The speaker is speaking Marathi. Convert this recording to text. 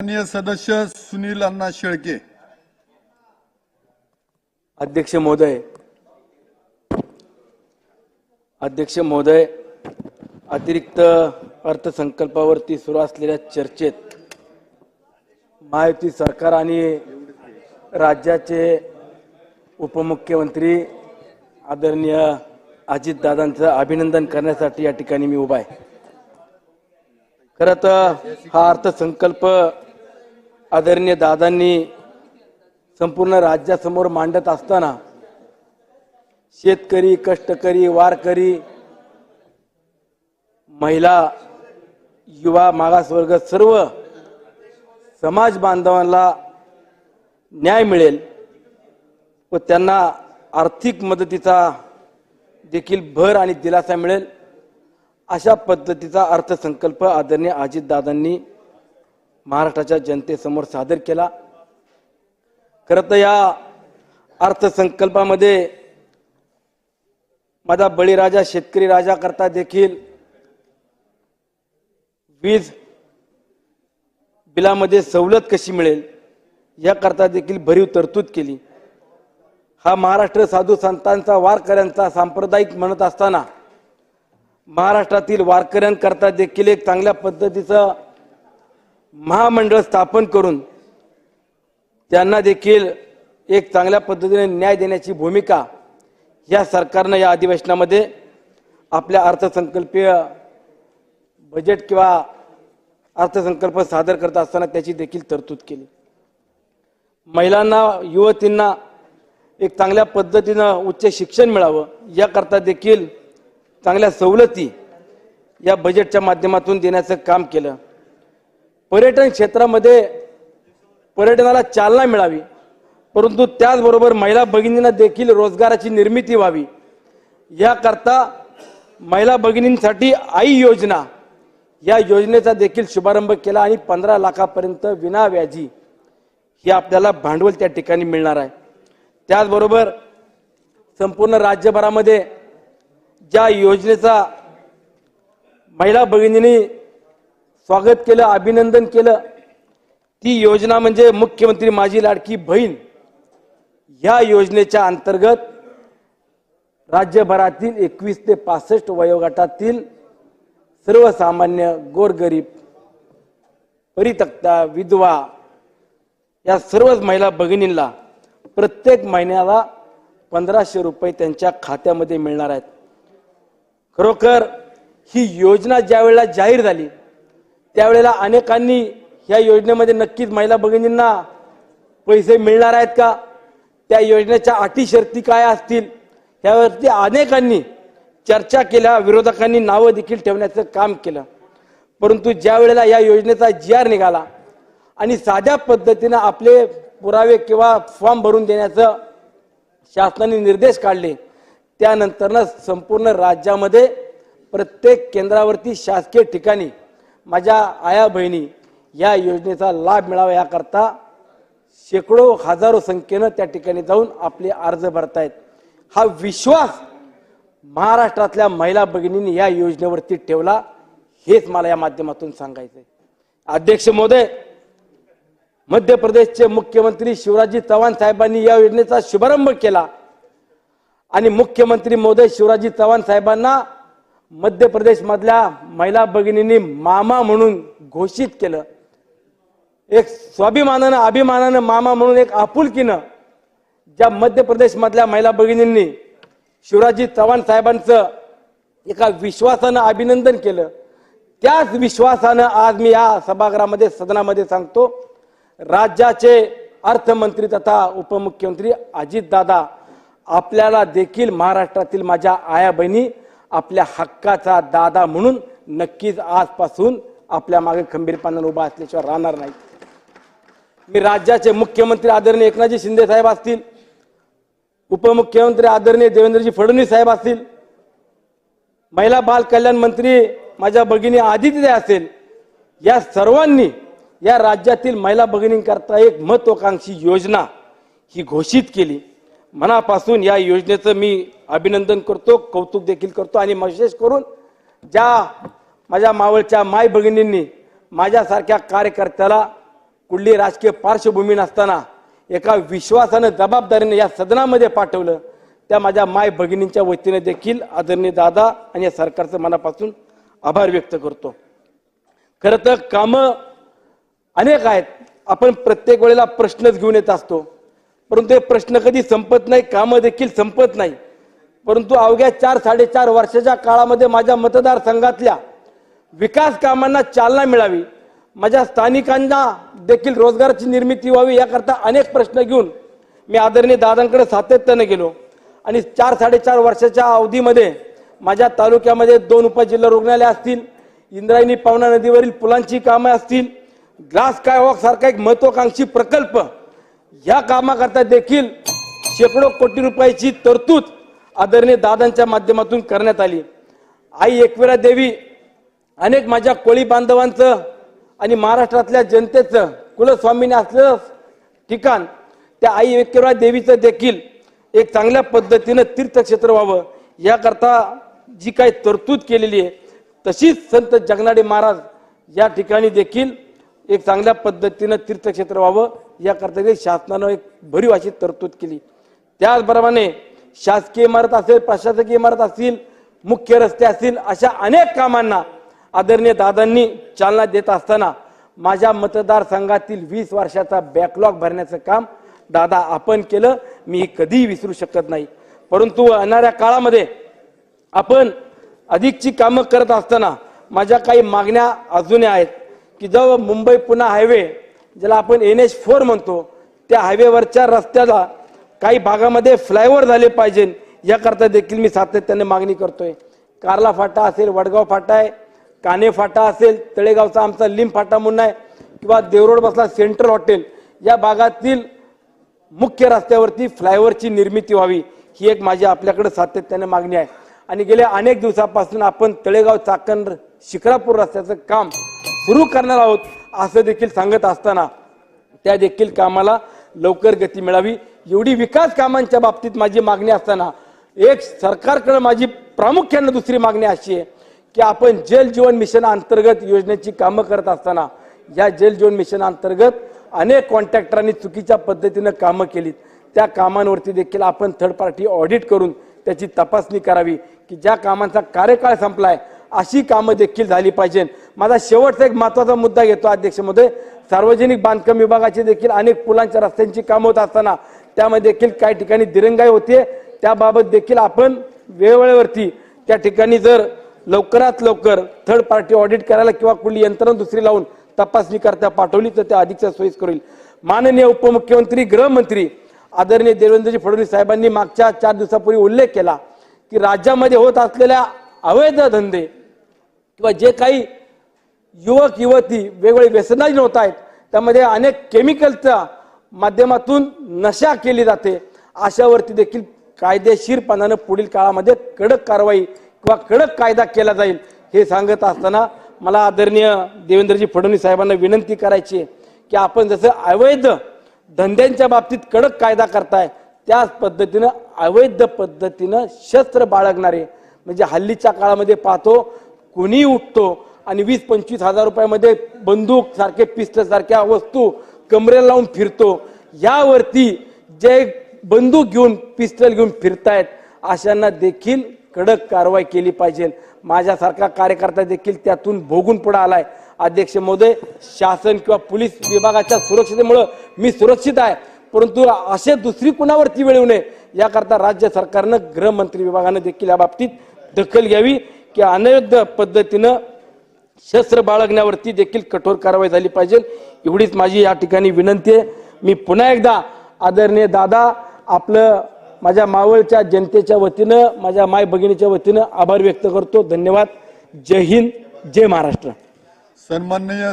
माननीय सदस्य सुनील अण्णा शेळके. अध्यक्ष महोदय अध्यक्ष महोदय अतिरिक्त अर्थसंकल्पावरती सुरू असलेल्या चर्चेत महायुती सरकार आणि राज्याचे उपमुख्यमंत्री आदरणीय अजितदादांचं अभिनंदन करण्यासाठी या ठिकाणी मी उभा आहे. खरं तर हा अर्थसंकल्प आदरणीय दादांनी संपूर्ण राज्यासमोर मांडत असताना शेतकरी कष्टकरी वारकरी महिला युवा मागासवर्ग सर्व समाज बांधवांना न्याय मिळेल व त्यांना आर्थिक मदतीचा देखील भर आणि दिलासा मिळेल अशा पद्धतीचा अर्थसंकल्प आदरणीय अजितदादांनी महाराष्ट्राच्या जनतेसमोर सादर केला. खरं तर या अर्थसंकल्पामध्ये माझा बळीराजा शेतकरी राजा करता देखील वीज बिलामध्ये सवलत कशी मिळेल याकरता देखील भरीव तरतूद केली. हा महाराष्ट्र साधू संतांचा वारकऱ्यांचा सांप्रदायिक म्हणत असताना महाराष्ट्रातील वारकऱ्यांकरता देखील एक चांगल्या पद्धतीचं महामंडळ स्थापन करून त्यांना देखील एक चांगल्या पद्धतीने न्याय देण्याची भूमिका या सरकारनं या अधिवेशनामध्ये आपल्या अर्थसंकल्पीय बजेट किंवा अर्थसंकल्प सादर करत असताना त्याची देखील तरतूद केली. महिलांना युवतींना एक चांगल्या पद्धतीनं उच्च शिक्षण मिळावं याकरता देखील चांगल्या सवलती या बजेटच्या माध्यमातून देण्याचं काम केलं. पर्यटन क्षेत्रामध्ये पर्यटनाला चालना मिळावी. परंतु त्याचबरोबर महिला भगिनींना देखील रोजगाराची निर्मिती व्हावी. याकरता महिला भगिनींसाठी आई योजना या योजनेचा देखील शुभारंभ केला आणि पंधरा लाखापर्यंत विना व्याजी हे आपल्याला भांडवल त्या ठिकाणी मिळणार आहे. त्याचबरोबर संपूर्ण राज्यभरामध्ये ज्या योजनेचा महिला भगिनींनी स्वागत केलं अभिनंदन केलं. ती योजना म्हणजे मुख्यमंत्री माझी लाडकी बहीण. या योजनेच्या अंतर्गत राज्यभरातील एकवीस ते पासष्ट वयोगटातील सर्वसामान्य गोरगरीब परितक्ता विधवा या सर्वच महिला भगिनींना प्रत्येक महिन्याला पंधराशे रुपये त्यांच्या खात्यामध्ये मिळणार आहेत. खरोखर ही योजना ज्यावेळेला जाहीर झाली त्यावेळेला अनेकांनी या योजनेमध्ये नक्कीच महिला भगिनींना पैसे मिळणार आहेत का? त्या योजनेच्या अटी शर्ती काय असतील? यावरती अनेकांनी चर्चा केल्या. विरोधकांनी नावं देखील ठेवण्याचं काम केलं. परंतु ज्या वेळेला या योजनेचा जी आर निघाला आणि साध्या पद्धतीनं आपले पुरावे किंवा फॉर्म भरून देण्याचं शासनाने निर्देश काढले त्यानंतरनं संपूर्ण राज्यामध्ये प्रत्येक केंद्रावरती शासकीय ठिकाणी माझ्या आया बहिणी या योजनेचा लाभ मिळावा याकरता शेकडो हजारो संख्येनं त्या ठिकाणी जाऊन आपले अर्ज भरतायत. हा विश्वास महाराष्ट्रातल्या महिला भगिनींनी या योजनेवरती ठेवला हेच मला या माध्यमातून सांगायचंय. अध्यक्ष महोदय मध्य प्रदेशचे मुख्यमंत्री शिवराजी चव्हाण साहेबांनी या योजनेचा शुभारंभ केला. आणि मुख्यमंत्री महोदय शिवराजी चव्हाण साहेबांना मध्य प्रदेश मधल्या महिला भगिनींनी मामा म्हणून घोषित केलं. एक स्वाभिमानानं अभिमानानं मामा म्हणून एक आपुलकीनं ज्या मध्य प्रदेश मधल्या महिला भगिनींनी शिवराजी चव्हाण साहेबांचं एका विश्वासानं अभिनंदन केलं. त्याच विश्वासानं आज मी या सभागृहामध्ये सदनामध्ये सांगतो राज्याचे अर्थमंत्री तथा उपमुख्यमंत्री अजितदादा आपल्याला देखील महाराष्ट्रातील माझ्या आया बहिणी आपल्या हक्काचा दादा म्हणून नक्कीच आजपासून आपल्या मागे खंबीरपणाने उभा असल्याशिवाय राहणार नाही. मी राज्याचे मुख्यमंत्री आदरणीय एकनाथजी शिंदे साहेब असतील उपमुख्यमंत्री आदरणीय देवेंद्रजी फडणवीस साहेब असतील महिला बाल कल्याण मंत्री माझ्या भगिनी आदित्य असेल या सर्वांनी या राज्यातील महिला भगिनींकरता एक महत्वाकांक्षी योजना ही घोषित केली. मनापासून या योजनेचं मी अभिनंदन करतो कौतुक देखील करतो आणि विशेष करून ज्या माझ्या मावळच्या माय भगिनींनी माझ्यासारख्या कार्यकर्त्याला कुठली राजकीय पार्श्वभूमी नसताना एका विश्वासानं जबाबदारीने या सदनामध्ये पाठवलं त्या माझ्या माय भगिनींच्या वतीने देखील आदरणीय दादा आणि या सरकारचं मनापासून आभार व्यक्त करतो. खरं तर कामं अनेक आहेत. आपण प्रत्येक वेळेला प्रश्नच घेऊन येत असतो. परंतु हे प्रश्न कधी संपत नाही कामं देखील संपत नाही. परंतु अवघ्या चार साडेचार वर्षाच्या काळामध्ये माझ्या मतदारसंघातल्या विकास कामांना चालना मिळावी माझ्या स्थानिकांना देखील रोजगाराची निर्मिती व्हावी याकरता अनेक प्रश्न घेऊन मी आदरणीय दादांकडे सातत्यानं गेलो. आणि चार साडेचार वर्षाच्या अवधीमध्ये माझ्या तालुक्यामध्ये दोन उपजिल्हा रुग्णालय असतील इंद्रायणी पावना नदीवरील पुलांची कामं असतील ग्लास कायवॉक सारखा एक महत्वाकांक्षी प्रकल्प या कामाकरता देखील शेकडो कोटी रुपयाची तरतूद आदरणीय दादांच्या माध्यमातून करण्यात आली. आई एकविरा देवी अनेक माझ्या कोळी बांधवांचं आणि महाराष्ट्रातल्या जनतेचं कुलस्वामीने असलेलं ठिकाण त्या आई एकविरा देवीचं देखील एक चांगल्या पद्धतीनं तीर्थक्षेत्र व्हावं. याकरता जी काही तरतूद केलेली आहे तशीच संत जगनाडे महाराज या ठिकाणी देखील एक चांगल्या पद्धतीनं तीर्थक्षेत्र व्हावं याकरता देखील शासनानं एक भरीव अशी तरतूद केली. त्याचप्रमाणे शासकीय इमारत असेल प्रशासकीय इमारत असतील मुख्य रस्ते असतील अशा अनेक कामांना आदरणीय दादांनी चालना देत असताना माझ्या मतदारसंघातील वीस वर्षाचा बॅकलॉग भरण्याचं काम दादा आपण केलं मी कधीही विसरू शकत नाही. परंतु येणाऱ्या काळामध्ये आपण अधिकची कामं करत असताना माझ्या काही मागण्या अजूनही आहेत. की जो मुंबई पुणे हायवे ज्याला आपण एन एच फोर म्हणतो त्या हायवेवरच्या रस्त्याला काही भागामध्ये फ्लायओव्हर झाले पाहिजे याकरता देखील मी सातत्याने मागणी करतोय. कार्ला फाटा असेल वडगाव फाटा आहे काने फाटा असेल तळेगावचा आमचा लिंब फाटा म्हणून आहे किंवा देवरोड बसला सेंट्रल हॉटेल या भागातील मुख्य रस्त्यावरती फ्लायओव्हरची निर्मिती व्हावी ही एक माझी आपल्याकडे सातत्याने मागणी आहे. आणि गेल्या अनेक दिवसापासून आपण तळेगाव चाकण शिक्रापूर रस्त्याचं काम सुरू करणार आहोत असं देखील सांगत असताना त्या देखील कामाला लवकर गती मिळावी. एवढी विकास कामांच्या बाबतीत माझी मागणी असताना एक सरकारकडे माझी प्रामुख्यानं दुसरी मागणी अशी आहे की आपण जल जीवन मिशन अंतर्गत योजनेची कामं करत असताना या जल जीवन मिशन अंतर्गत अनेक कॉन्ट्रॅक्टरांनी चुकीच्या पद्धतीनं कामं केलीत. त्या कामांवरती देखील आपण थर्ड पार्टी ऑडिट करून त्याची तपासणी करावी की ज्या कामांचा कार्यकाळ संपलाय अशी कामं देखील झाली पाहिजे. माझा शेवटचा एक महत्त्वाचा मुद्दा घेतो अध्यक्ष महोदय सार्वजनिक बांधकाम विभागाचे देखील अनेक पुलांच्या रस्त्यांची कामं होत असताना त्यामध्ये देखील काही ठिकाणी दिरंगाई होते. त्याबाबत देखील आपण वेळेवरती त्या ठिकाणी जर लवकरात लवकर थर्ड पार्टी ऑडिट करायला किंवा कुठली यंत्रणा दुसरी लावून तपासणी करता पाठवली तर त्या अधिकचा सोयीस्कर होईल माननीय उपमुख्यमंत्री गृहमंत्री आदरणीय देवेंद्रजी फडणवीस साहेबांनी मागच्या चार दिवसापूर्वी उल्लेख केला की राज्यामध्ये होत असलेल्या अवैध धंदे किंवा जे काही युवक युवती वेगवेगळे व्यसनाधीन होत आहेत त्यामध्ये अनेक केमिकलच्या माध्यमातून नशा केली जाते. अशावरती देखील कायदेशीरपणानं पुढील काळामध्ये कडक कारवाई किंवा कडक कायदा केला जाईल हे सांगत असताना मला आदरणीय देवेंद्रजी फडणवीस साहेबांना विनंती करायची की आपण जसं अवैध धंद्यांच्या बाबतीत कडक कायदा करताय त्याच पद्धतीनं अवैध पद्धतीनं शस्त्र बाळगणारे म्हणजे हल्लीच्या काळामध्ये पाहतो कुणी उठतो आणि वीस पंचवीस हजार रुपयामध्ये बंदूक सारखे पिस्टल सारख्या वस्तू कमरेला लावून फिरतो यावरती जे बंदूक घेऊन पिस्टल घेऊन फिरतायत अशांना देखील कडक कारवाई केली पाहिजे. माझ्यासारखा कार्यकर्ता देखील त्यातून भोगून पुढे आलाय. अध्यक्ष महोदय शासन किंवा पोलीस विभागाच्या सुरक्षितेमुळं मी सुरक्षित आहे. परंतु असे दुसरी कुणावरती वेळ येऊ नये याकरता राज्य सरकारनं गृहमंत्री विभागानं देखील या बाबतीत दखल घ्यावी. की अनैध पद्धतीनं शस्त्र बाळगण्यावरती देखील कठोर कारवाई झाली पाहिजे. एवढीच माझी या ठिकाणी विनंती आहे. मी पुन्हा एकदा आदरणीय दादा आपलं माझ्या मावळच्या जनतेच्या वतीनं माझ्या माय भगिनीच्या वतीनं आभार व्यक्त करतो. धन्यवाद. जय हिंद जय महाराष्ट्र. सन्माननीय